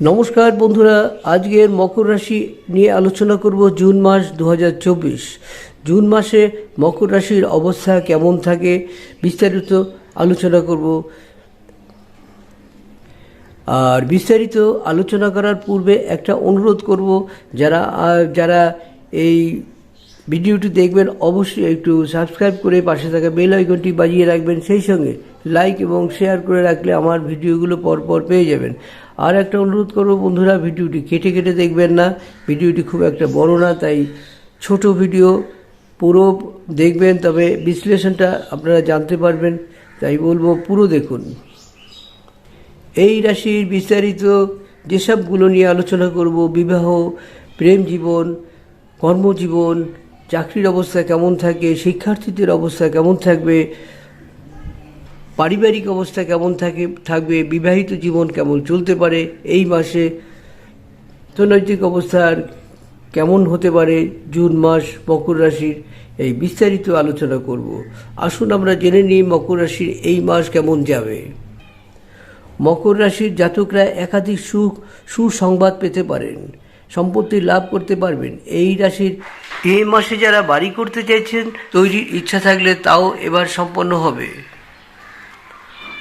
নমস্কার বন্ধুরা, আজকের মকর রাশি নিয়ে আলোচনা করব জুন মাস দু হাজার চব্বিশ। জুন মাসে মকর রাশির অবস্থা কেমন থাকে বিস্তারিত আলোচনা করব। আর বিস্তারিত আলোচনা করার পূর্বে একটা অনুরোধ করব, যারা যারা এই ভিডিওটি দেখবেন, অবশ্যই একটু সাবস্ক্রাইব করে পাশে থাকা বেল আইকনটি বাজিয়ে রাখবেন। সেই সঙ্গে লাইক এবং শেয়ার করে রাখলে আমার ভিডিওগুলো পরপর পেয়ে যাবেন। আর একটা অনুরোধ করব বন্ধুরা, ভিডিওটি কেটে কেটে দেখবেন না। ভিডিওটি খুব একটা বড় না, তাই ছোট ভিডিও, পুরো দেখবেন, তবে বিশ্লেষণটা আপনারা জানতে পারবেন। তাই বলব, পুরো দেখুন। এই রাশির বিস্তারিত যেসবগুলো নিয়ে আলোচনা করব, বিবাহ, প্রেম জীবন, কর্মজীবন, চাকরির অবস্থা কেমন থাকে, শিক্ষার্থীদের অবস্থা কেমন থাকবে পারিবারিক অবস্থা কেমন থাকে, থাকবে, বিবাহিত জীবন কেমন চলতে পারে এই মাসে অর্থনৈতিক অবস্থার কেমন হতে পারে, জুন মাস, মকর রাশির, এই বিস্তারিত আলোচনা করব। আসুন আমরা জেনে নিই মকর রাশির এই মাস কেমন যাবে। মকর রাশির জাতকরা একাধিক সুখ, সুসংবাদ পেতে পারেন, সম্পত্তি লাভ করতে পারবেন। এই রাশির এই মাসে যারা বাড়ি করতে চাইছেন, তৈরির ইচ্ছা থাকলে তাও এবার সম্পন্ন হবে।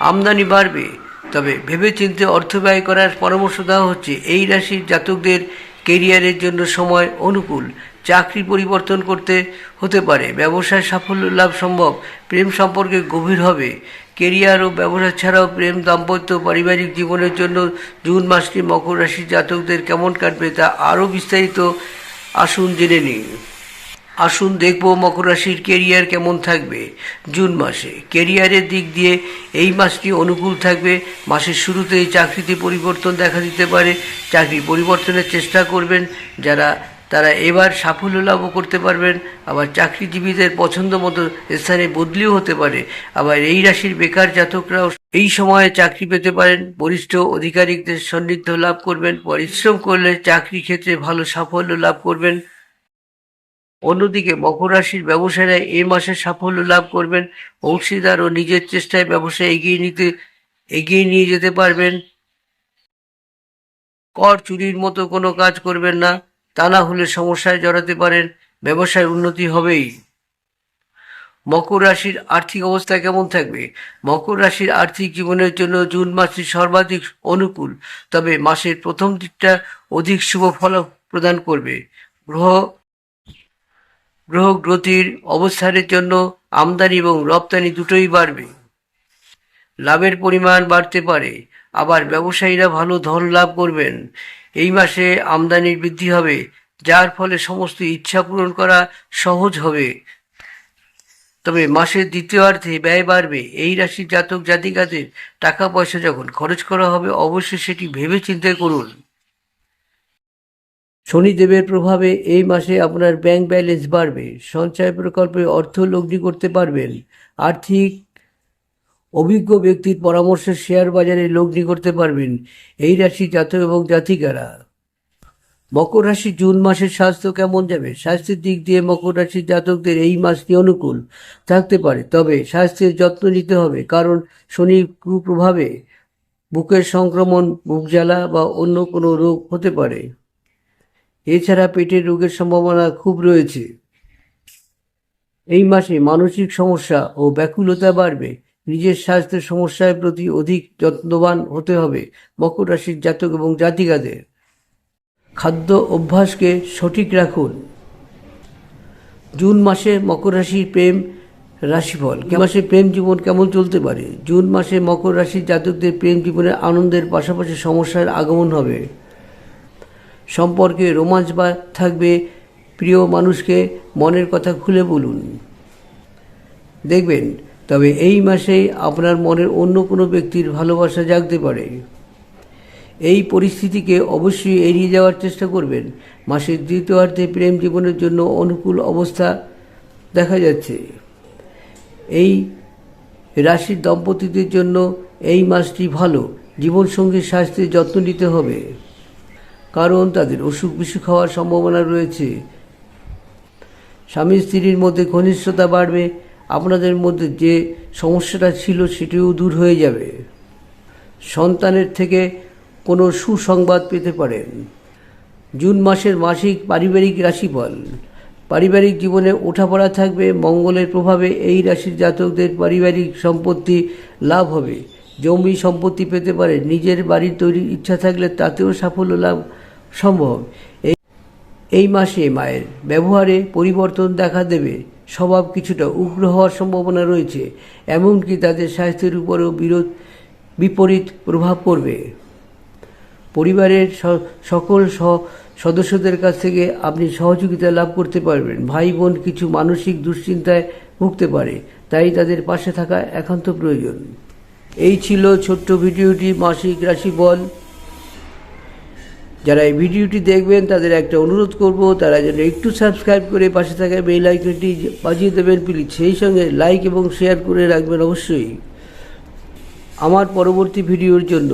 আমদানি বাড়বে। তবে ভেবেচিন্তে অর্থ ব্যয় করার পরামর্শ দেওয়া হচ্ছে, এই রাশির জাতকদের কেরিয়ারের জন্য সময় অনুকূল, চাকরি পরিবর্তন করতে হতে পারে। ব্যবসায় সাফল্য লাভ সম্ভব, প্রেম সম্পর্কে গভীর হবে। কেরিয়ার ও ব্যবসা ছাড়াও প্রেম, দাম্পত্য, পারিবারিক জীবনের জন্য জুন মাসটি মকর রাশির জাতকদের কেমন কাটবে তা আরও বিস্তারিত আসুন জেনে নিই। আসুন দেখব মকর রাশির কেরিয়ার কেমন থাকবে। জুন মাসে কেরিয়ারের দিক দিয়ে এই মাসটি অনুকূল থাকবে। মাসের শুরুতেই চাকরিতে পরিবর্তন দেখা দিতে পারে। চাকরি পরিবর্তনের চেষ্টা করবেন। যারা, তারা এবার সাফল্য লাভও করতে পারবেন। আবার চাকরিজীবীদের পছন্দ মতো স্থানে বদলিও হতে পারে। আবার এই রাশির বেকার জাতকরাও এই সময়ে চাকরি পেতে পারেন। বরিষ্ঠ অধিকারিকদের সান্নিধ্য লাভ করবেন। পরিশ্রম করলে চাকরি ক্ষেত্রে ভালো সাফল্য লাভ করবেন। অন্যদিকে মকর রাশির ব্যবসায়ীরা এই মাসে সাফল্য লাভ করবেন। অংশীদার ও নিজের চেষ্টায় ব্যবসা এগিয়ে নিতে, এগিয়ে নিয়ে যেতে পারবেন। কর চুরির মতো কোনো কাজ করবেন না। তা না হলে সমস্যায় জড়াতে পারেন। ব্যবসায় উন্নতি হবেই। মকর রাশির আর্থিক অবস্থা কেমন থাকবে? মকর রাশির আর্থিক জীবনের জন্য জুন মাসটি সর্বাধিক অনুকূল, তবে মাসের প্রথম দিকটা অধিক শুভ ফল প্রদান করবে। গ্রহ গ্রহ গ্রতির অবস্থানের জন্য আমদানি এবং রপ্তানি দুটোই বাড়বে। লাভের পরিমাণ বাড়তে পারে, আবার ব্যবসায়ীরা ভালো ধন লাভ করবেন। এই মাসে আমদানির বৃদ্ধি হবে, যার ফলে সমস্ত ইচ্ছা পূরণ করা সহজ হবে। তবে মাসের দ্বিতীয়ার্ধে ব্যয় বাড়বে। এই রাশির জাতক জাতিকাদের টাকা পয়সা যখন খরচ করা হবে, অবশ্যই সেটি ভেবে চিন্তে করুন। শনিদেবের প্রভাবে এই মাসে আপনার ব্যাংক ব্যালেন্স বাড়বে, সঞ্চয় প্রকল্পে অর্থ লগ্নি করতে পারবেন। আর্থিক অভিজ্ঞ ব্যক্তির পরামর্শে শেয়ার বাজারে লগ্নি করতে পারবেন। এই রাশি জাতক এবং জাতিকারা। মকর রাশি জুন মাসের স্বাস্থ্য কেমন যাবে? স্বাস্থ্যের দিক দিয়ে মকর রাশির জাতকদের এই মাসটি অনুকূল থাকতে পারে, তবে স্বাস্থ্যের যত্ন নিতে হবে, কারণ শনি কুপ্রভাবে বুকের সংক্রমণ বুক জ্বালা বা অন্য কোনো রোগ হতে পারে। এছাড়া পেটের রোগের সম্ভাবনা খুব রয়েছে। এই মাসে মানসিক সমস্যা ও ব্যাকুলতা বাড়বে। নিজের স্বাস্থ্যের সমস্যার প্রতি অধিক যত্নবান হতে হবে মকর রাশির জাতক এবং জাতিকাদের। খাদ্য অভ্যাসকে সঠিক রাখুন। জুন মাসে মকর রাশির প্রেম রাশিফল। এ মাসে প্রেম জীবন কেমন চলতে পারে? জুন মাসে মকর রাশির জাতকদের প্রেম জীবনে আনন্দের পাশাপাশি সমস্যার আগমন হবে। সম্পর্কে রোমাঞ্চ বা থাকবে, প্রিয় মানুষকে মনের কথা খুলে বলুন। দেখবেন, তবে এই মাসেই আপনার মনের অন্য কোনো ব্যক্তির ভালোবাসা জাগতে পারে। এই পরিস্থিতিকে অবশ্যই এড়িয়ে যাওয়ার চেষ্টা করবেন। মাসের দ্বিতীয়ার্ধে প্রেম জীবনের জন্য অনুকূল অবস্থা দেখা যাচ্ছে। এই রাশির দম্পতিদের জন্য এই মাসটি ভালো। জীবনসঙ্গীর স্বাস্থ্যের যত্ন নিতে হবে। কারণ তাদের অসুখ বিসুখ হওয়ার সম্ভাবনা রয়েছে। স্বামী স্ত্রীর মধ্যে ঘনিষ্ঠতা বাড়বে, আপনাদের মধ্যে যে সমস্যাটা ছিল সেটিও দূর হয়ে যাবে। সন্তানের থেকে কোনো সুসংবাদ পেতে পারেন। জুন মাসের মাসিক পারিবারিক রাশিফল। পারিবারিক জীবনে ওঠাপড়া থাকবে, মঙ্গলের প্রভাবে এই রাশির জাতকদের পারিবারিক সম্পত্তি লাভ হবে। জমি সম্পত্তি পেতে পারে, নিজের বাড়ি তৈরির ইচ্ছা থাকলে তাতেও সাফল্য লাভ সম্ভব। এই এই মাসে মায়ের ব্যবহারে পরিবর্তন দেখা দেবে। স্বভাব কিছুটা উগ্র হওয়ার সম্ভাবনা রয়েছে, এমনকি তাদের স্বাস্থ্যের উপরেও বিরোধ, বিপরীত প্রভাব পড়বে। পরিবারের সকল সদস্যদের কাছ থেকে আপনি সহযোগিতা লাভ করতে পারবেন। ভাই বোন কিছু মানসিক দুশ্চিন্তায় ভুগতে পারে, তাই তাদের পাশে থাকা একান্ত প্রয়োজন। এই ছিল ছোট্ট ভিডিওটি মাসিক রাশিফল। যারা এই ভিডিওটি দেখবেন, তাদের একটা অনুরোধ করব, তারা যেন একটু সাবস্ক্রাইব করে পাশে থাকা বেল আইকনটি বাজিয়ে দেবেন প্লিজ সেই সঙ্গে লাইক এবং শেয়ার করে রাখবেন অবশ্যই। আমার পরবর্তী ভিডিওর জন্য।